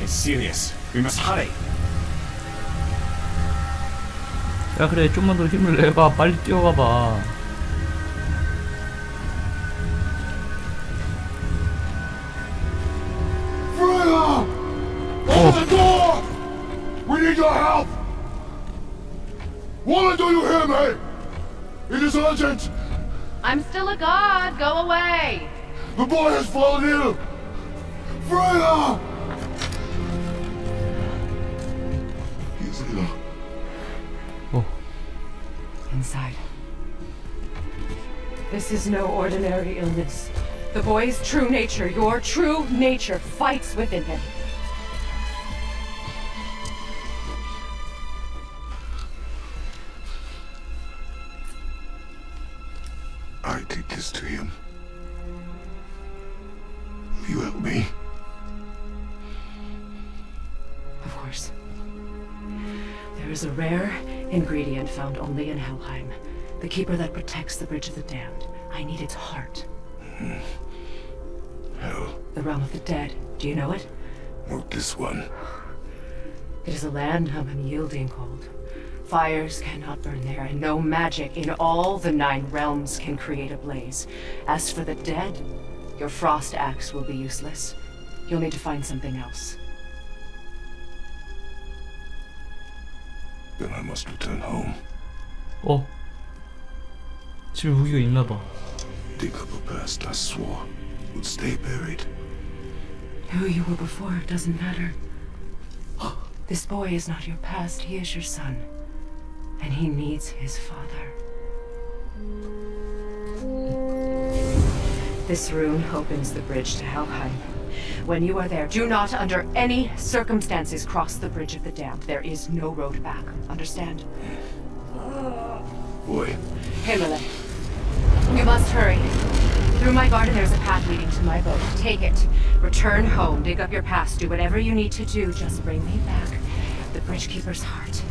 It's serious. We must hurry. 야 그래 좀만 더 힘을 내봐 빨리 뛰어가봐 Freya! Open the door! We need your help! Woman, do you hear me? It is urgent! I'm still a god. Go away. The boy has fallen ill! Freya! He is ill. Oh. Inside. This is no ordinary illness. The boy's true nature, your true nature, fights within him. Did this to him. Will You help me? Of course. There is a rare ingredient found only in Helheim. The keeper that protects the Bridge of the Damned. I need its heart. Mm-hmm. Hell, The realm of the dead. Do you know it? not this one. It is a land of unyielding cold. Fires cannot burn there, and no magic in all the nine realms can create a blaze. As for the dead, your frost axe will be useless. You'll need to find something else. Then I must return home. 어 집에 무기가 있나봐 Dig up a past I swore would stay buried. Who you were before doesn't matter. This boy is not your past, he is your son. And he needs his father. This rune opens the bridge to Helheim. When you are there, do not under any circumstances cross the bridge of the damned. There is no road back. Understand? Boy, Himalay. You must hurry. Through my garden, there's a path leading to my boat. Take it. Return home. Dig up your past. Do whatever you need to do. Just bring me back the Bridgekeeper's heart,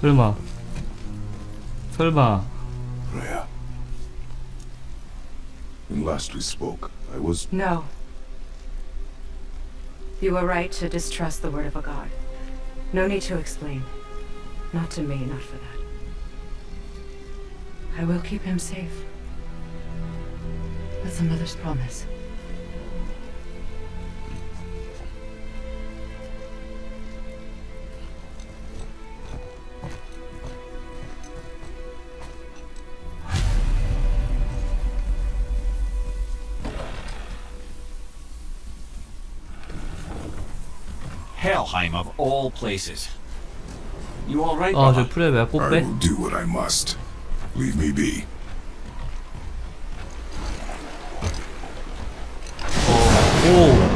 설마 설마 Freya. When last we spoke, I was No. You were right to distrust the word of a god. No need to explain. Not to me, not for that. I will keep him safe. That's a mother's promise. Of all places. You all right? Aa I will do what I must. Leave me be. Oh.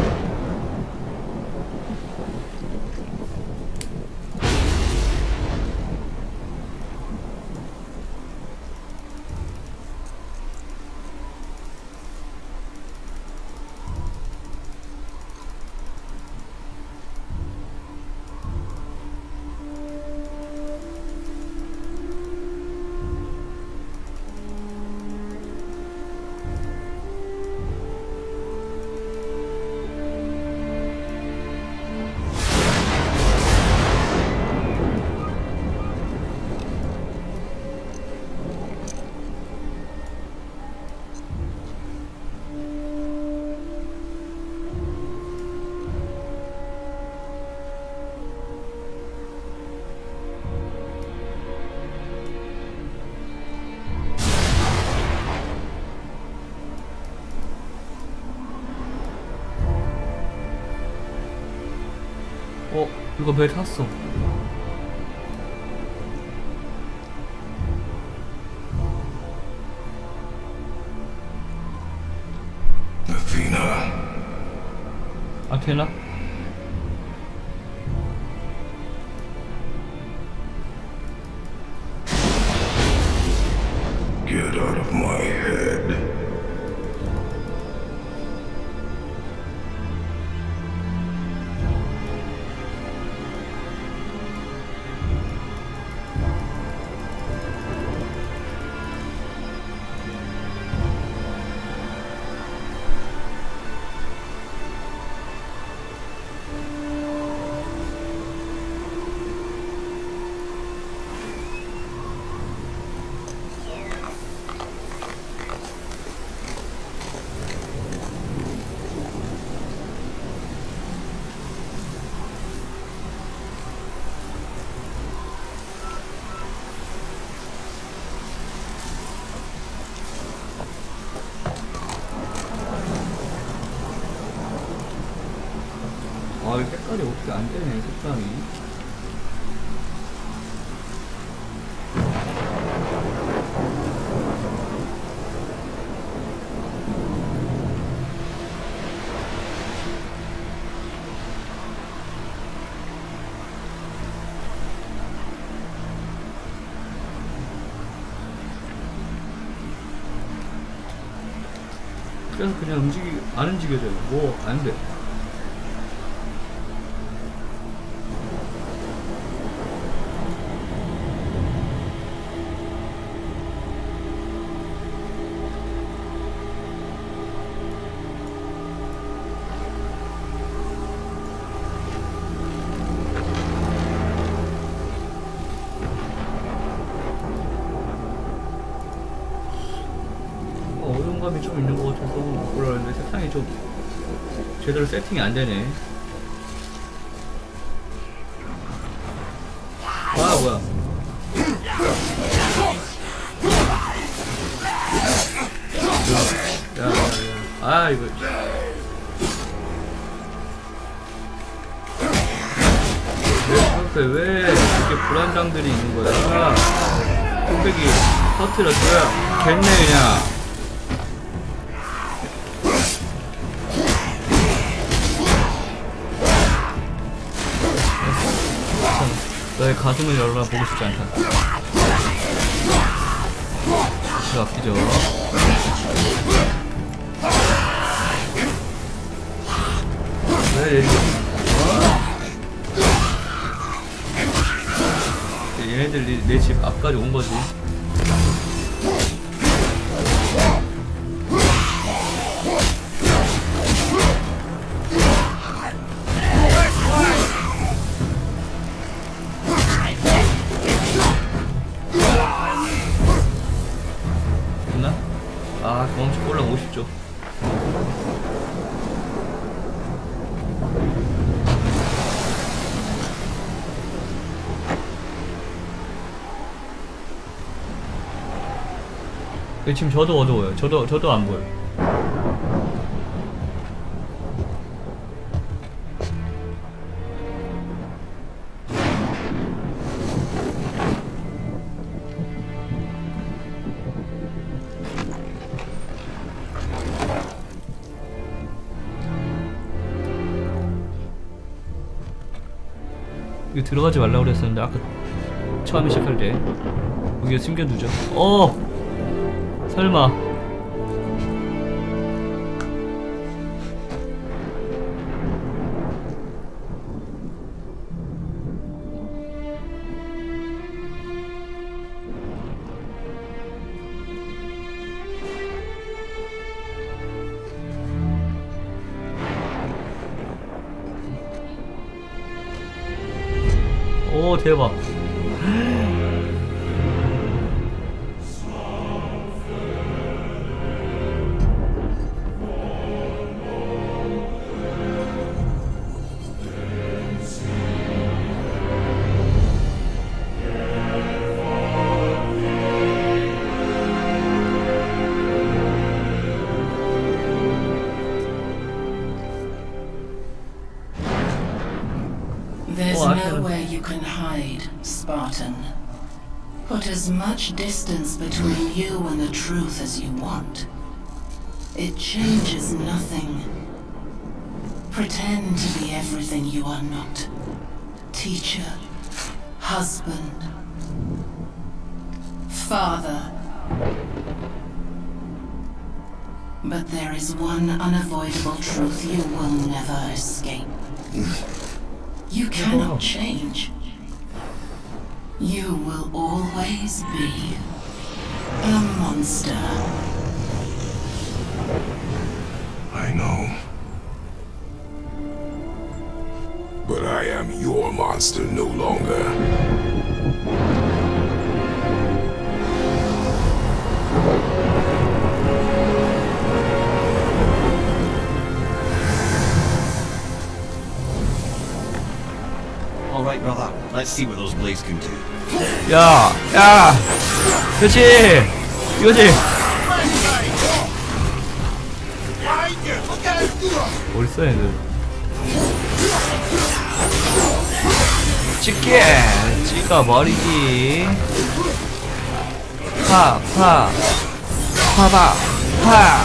Bild hast du. Athena. Athena? 색깔이 어떻게 안 되네, 색상이. 그래서 그냥 움직이, 안 움직여져요. 뭐, 안 돼. 어, 어려움감이 좀 있는 것 같아서 몰랐는데 세상이 좀 제대로 세팅이 안 되네. 아 뭐야? 야, 야, 야. 아 이거. 왜 이렇게 불안장들이 있는 거야? 뚝배기 터트려줘야 겠네 그냥. 너의 가슴을 열어라 보고 싶지 않다. 이거 아끼죠. 왜 얘? 어? 얘네들이 내집 앞까지 온 거지. 지금 저도 어두워요. 저도 저도 안 보여. 이거 들어가지 말라고 그랬었는데 아까 처음에 시작할 때 여기에 숨겨두죠. 어! 설마. Hide, Spartan. Put as much distance between you and the truth as you want. It changes nothing. Pretend to be everything you are not. Teacher, husband, father. But there is one unavoidable truth you will never escape. You cannot change. You will always be a monster. I know. But I am your monster no longer. All right, brother. Let's see what those blades can do. 야, 야, 그렇지, 이거지. 어딨어 얘들? 찍게 찍어버리기 파 파 파파 파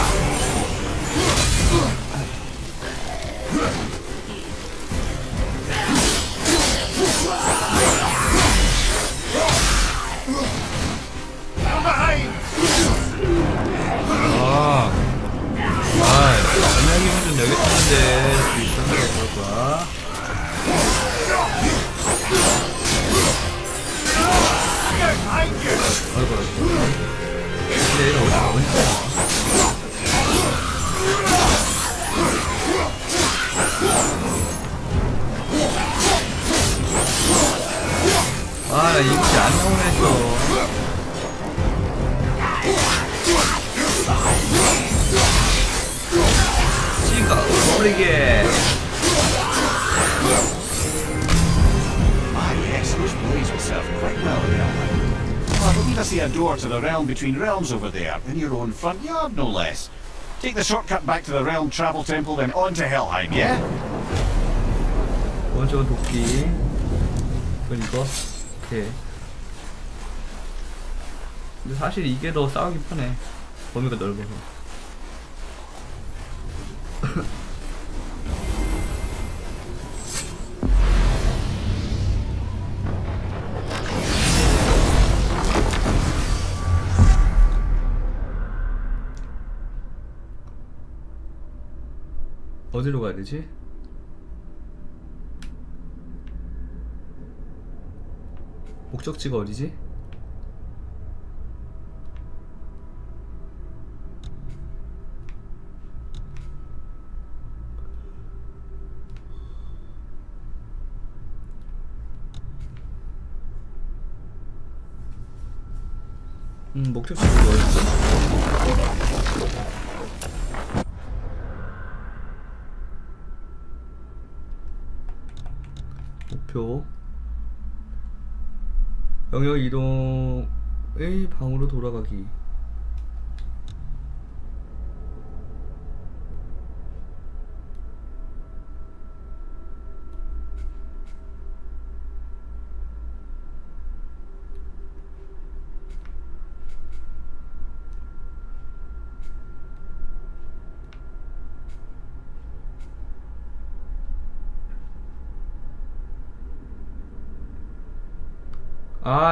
to the realm between realms over there, in your own front yard, no less. Take the shortcut back to the realm travel temple, then on to Helheim, yeah? 오른쪽은 도끼. 그건 이거. 오케이. 근데 사실 이게 더 싸우기 편해. 범위가 넓어서. 어디로 가야 되지? 목적지가 어디지? 음, 목적지가 어디지? 목표 영역 이동의 방으로 돌아가기.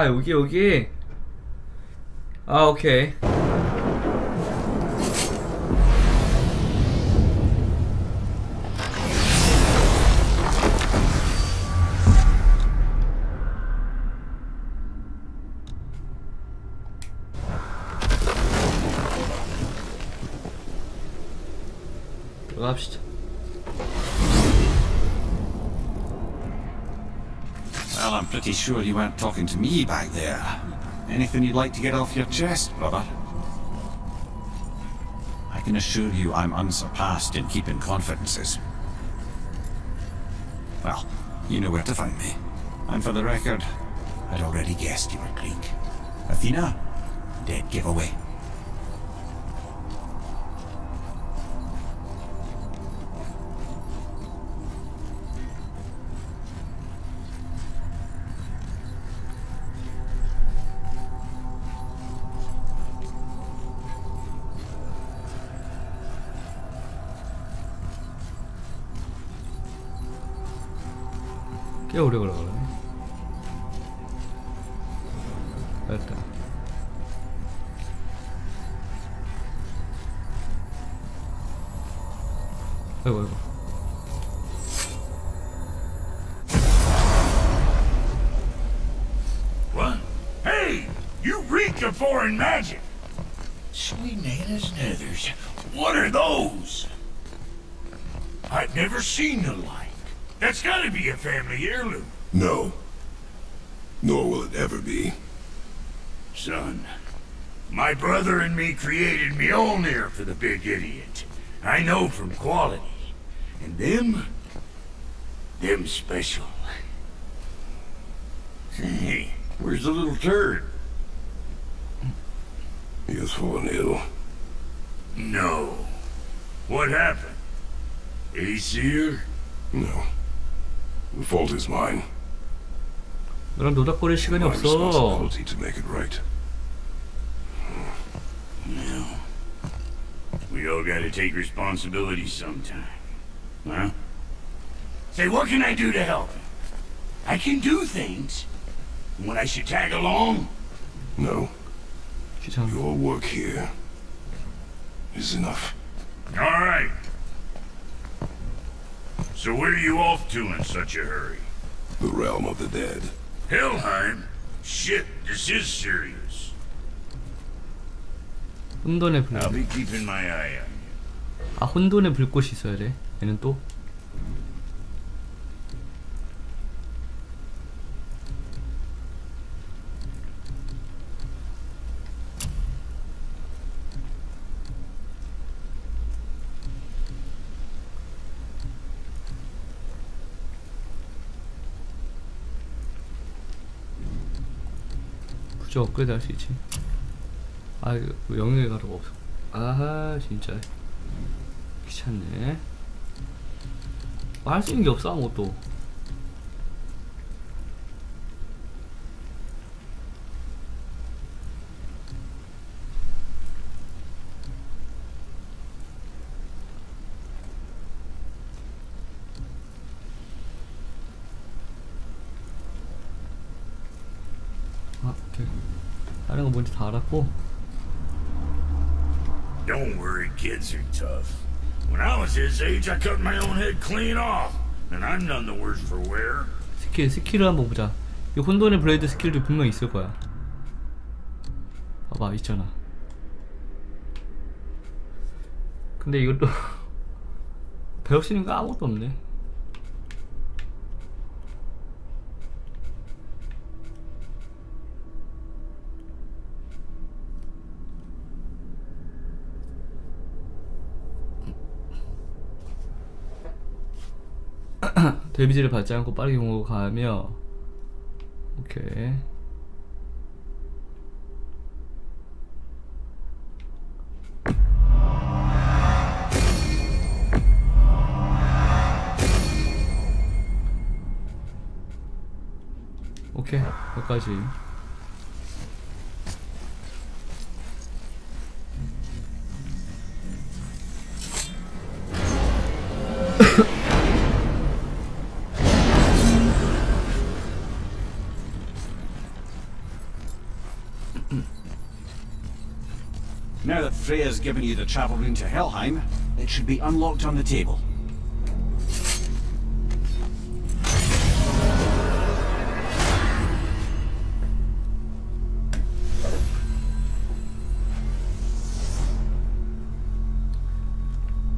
아 여기 여기. 아 오케이. 들어갑시다 pretty sure you weren't talking to me back there. Anything you'd like to get off your chest, brother? I can assure you I'm unsurpassed in keeping confidences. Well, you know where to find me. And for the record, I'd already guessed you were Greek. Athena? Dead giveaway. 꽤 오래 걸어가네 됐다 아이고 아이고 What? Hey! You reek of foreign magic! Sweet Nana's nethers. What are those? I've never seen the like. Gotta be a family heirloom. No. Nor will it ever be. Son, my brother and me created Mjolnir for the big idiot. I know from quality. And them, them special. Hey, hmm. where's the little turd? He has fallen ill. No. What happened? Aesir? No. The fault is mine. 너랑 노닥거릴 시간이 My 없어. responsibility to make it right. Well, we all gotta take responsibility sometime. Huh? Say, what can I do to help? I can do things. When I should tag along, No, 귀찮아. your work here is enough. all right. So where are you off to in such a hurry? The realm of the dead. Helheim? Shit, this is serious. 혼돈의 불. I'll be keeping my eye on you. 아 혼돈의 불꽃이 있어야 돼. 얘는 또. 부조 업그레이드 할 수 있지. 아, 이거 영역의 가루가 없어. 아하, 진짜. 귀찮네. 할 수 있는 게 없어 아무것도. 아, 오케이. 다른 거 뭔지 다 알았고. Don't worry, kids are tough. When I was his age, I cut my own head clean off, and I'm none the worse for wear. 스킬 스킬을 한번 보자. 이 혼돈의 블레이드 스킬도 분명 있을 거야. 봐봐 있잖아. 근데 이것도 배울 수 있는 거 아무것도 없네. 데미지를 받지 않고 빠르게 가며 오케이. 오케이 여기까지 Freya's given you the travel rune to Helheim, it should be unlocked on the table.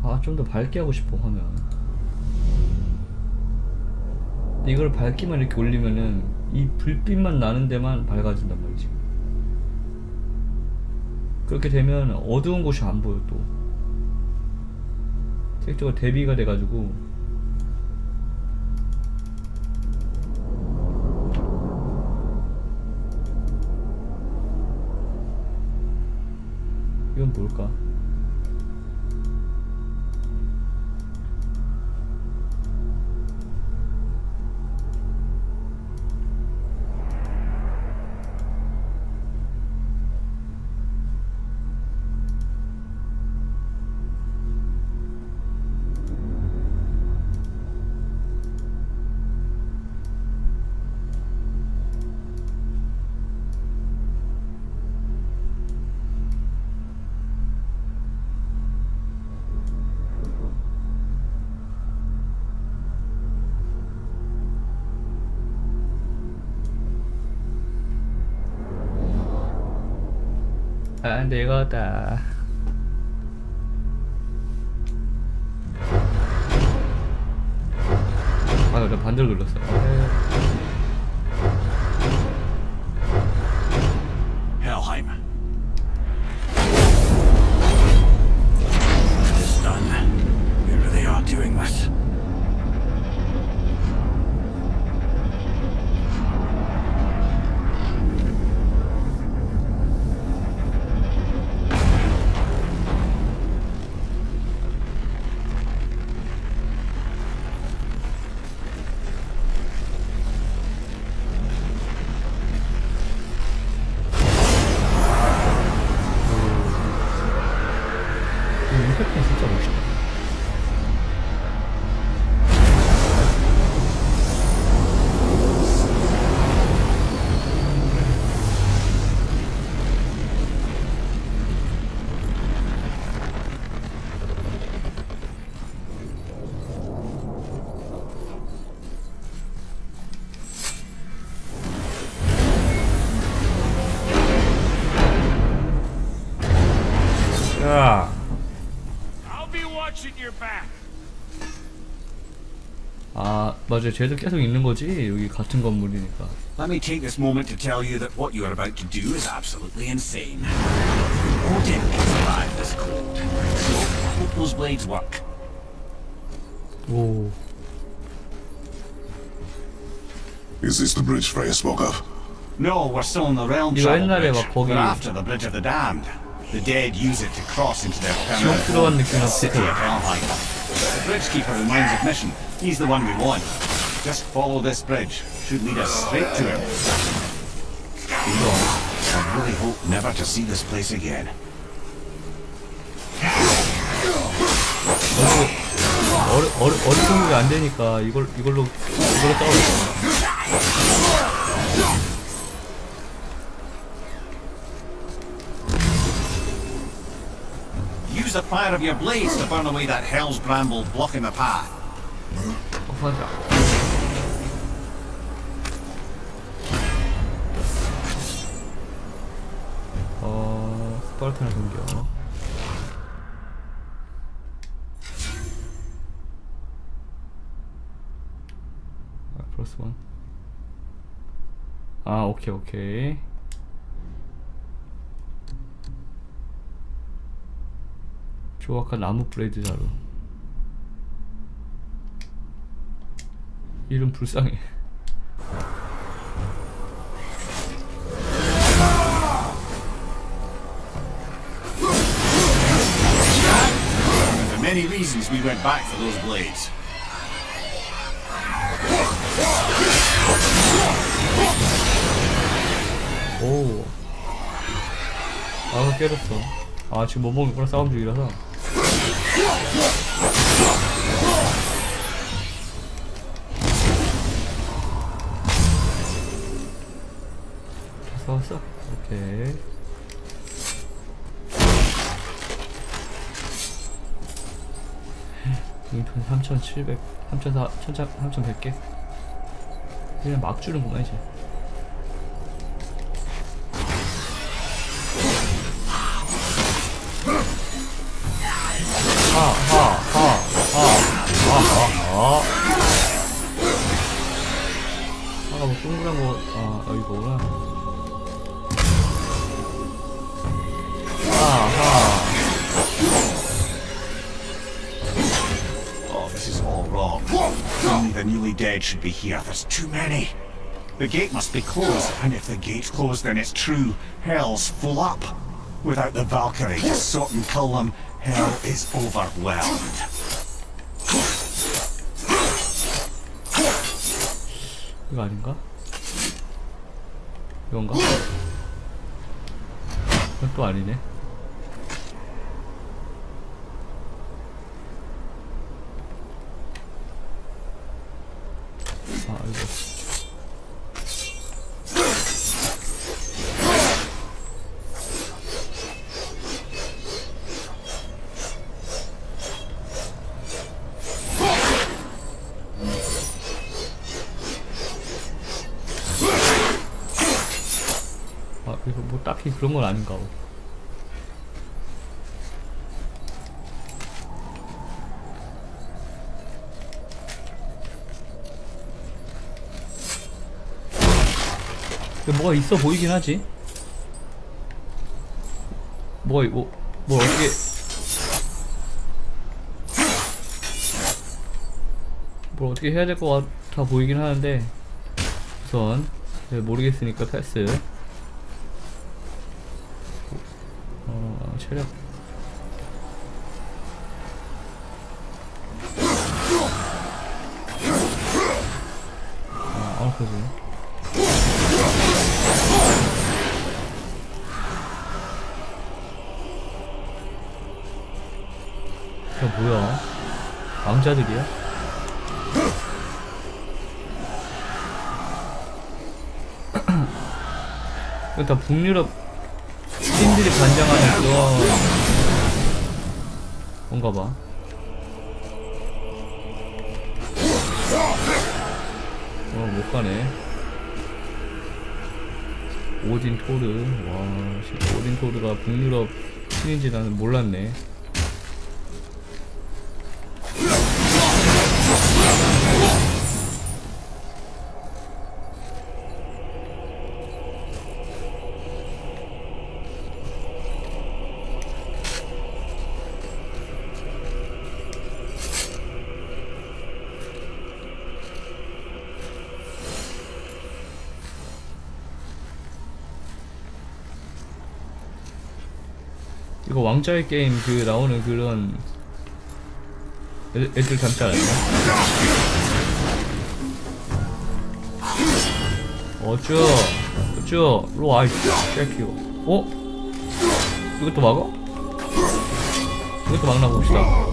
아 좀 더 밝게 하고 싶어 화면 이걸 밝기만 이렇게 올리면은 이 불빛만 나는 데만 밝아진단 말이지 그렇게 되면 어두운 곳이 안 보여 또 색조가 대비가 돼가지고 이건 뭘까? 안 되겠다. 아, 나 반대로 눌렀어. Helheim. 맞아 쟤도 계속 있는 거지 여기 같은 건물이니까 Let me take this moment to tell you that what you are about to do is absolutely insane. Odin can survive this cold. So, I hope those blades work. 오 Is this the bridge Freya spoke of? No, we're still on the realm 이거 travel 옛날에 bridge. 막 거기- We're after the bridge of the damned. The dead use it to cross into their 지옥 permanent 들어간 home, 느낌이랑 the city of 비슷해 Helheim. The bridge keeper reminds of mission. He's the one we want. Just follow this bridge. Should lead us straight to him. I really hope never to see this place again. 어리 어리 어리 공격이 안 되니까 이걸 이걸로 이걸로 싸워 Use the fire of your blades to burn away that hell's bramble blocking the path. 하자 어 스파르타나 공격 아 플러스 원. 아 오케이 오케이. 조악한 나무 브레이드 자루 이름 불쌍해 There are many reasons we went back for those blades. 오. 아, 깨졌어. 아, 지금 못 먹는구나, 싸움 중이라서. 오케이. 인턴 3,700, 3,400, 3,100개? 그냥 막 주는구나, 이제. 하 하 하 하 하 하 하 아까 뭐 동그란 거, 아, 여기 거구나. dead should be here. There's too many. The gate must be closed, and if the gate's closed, then it's true. Hell's full up. Without the Valkyrie to sort and kill them, hell is overwhelmed. 이거 아닌가? 이건가? 이건 또 아니네. 아, 이거. 아, 이거 뭐 딱히 그런 건 아닌가 보. 뭐가 있어 보이긴 하지. 뭐가 이- 뭐, 뭐 어떻게 뭘 어떻게 해야 될 것 같아 보이긴 하는데 우선 네, 모르겠으니까 패스. 어, 체력. 아, 아, 그지. 왕자들이야? 이거 다 북유럽 신들이 관장하는 그런 뭔가 봐. 어, 못 가네. 오딘 토르. 와, 씨, 오딘 토르가 북유럽 신인지 나는 몰랐네. 이거 왕자의 게임 그 나오는 그런 애, 애들 닮지 않았나? 어쭈 어쭈 일로 와이 쉐키요 어? 이것도 막아? 이것도 막나 봅시다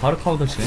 바로 카운터 치네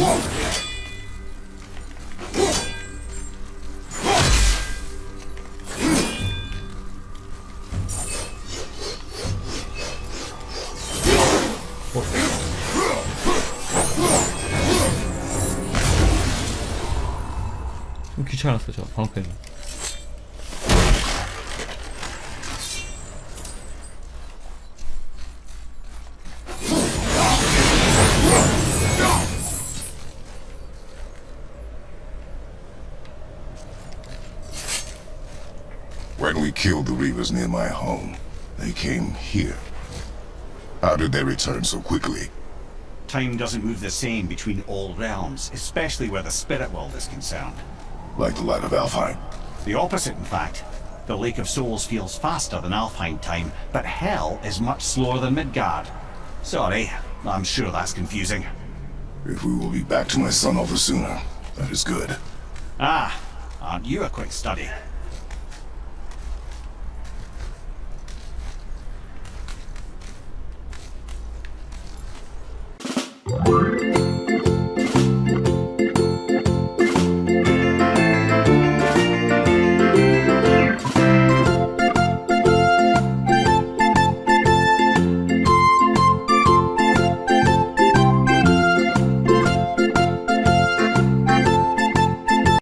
Reavers near my home, they came here. How did they return so quickly? Time doesn't move the same between all realms, especially where the spirit world is concerned. Like the light of Alfheim? The opposite, in fact. The Lake of Souls feels faster than Alfheim time, but Hell is much slower than Midgard. Sorry, I'm sure that's confusing. If we will be back to my son all the sooner, that is good. Ah, aren't you a quick study?